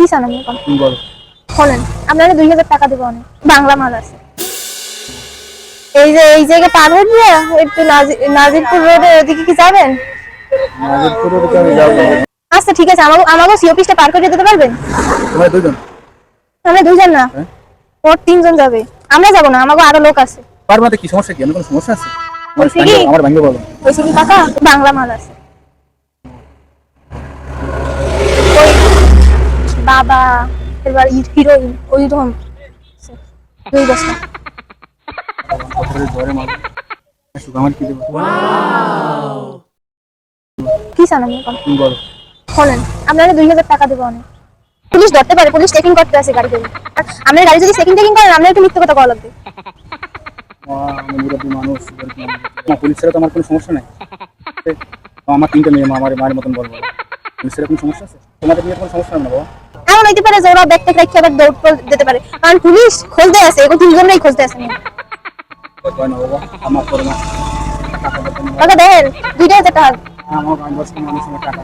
কি চান আপনি? তুমি আপনারা দুই হাজার টাকা দেবো অনেক। বাংলা মাল আছে। এই যে এই জায়গায় পার হয়ে দিয়ে একটু নাজি- নাজিরপুর রোডে ওদিকে কি যাবেন? নাজিরপুর ওদিকে আমি যাব। আচ্ছা ঠিক আছে আমাকে আমাকে সি অফিসটা পার করে দিতে পারবেন? তোমরা দুজন? আমরা দুজন না? হ্যাঁ? ওর তিনজন যাবে। আমরা যাব না আমাকে আরও লোক আছে। পারবাতে কি সমস্যা কি? আমার কোনো সমস্যা আছে? আমার? আমার ভাঙ্গে বলো। ওইসব কি টাকা বাংলা মাল আছে ওই বাবা, এবার ওই রকম। দুই বছর। কথাটা জ্বরে মাল শুধু আমার কি চান আপনি এখন? তুমি বলো শোনেন আপনারা দুই হাজার টাকা দেবো পুলিশ ধরতে পারে, পুলিশ চেকিং করতে গাড়ি আপনার গাড়ি যদি করেন মিথ্যে কথা মানুষ তো আমার কোনো সমস্যা তিনটে মেয়ে আমার মায়ের মতন বলব পুলিশের কোনো সমস্যা আছে? তোমাদের নিয়ে কোনো সমস্যা না, বাবা? যে ওরা ব্যাগ ট্যাগ রেখে আবার দৌড় দিতে পারে। কারণ পুলিশ খুলতে আছে এগুলো তিনজনেই খুলতে আছে টাকা দেবো না। টাকা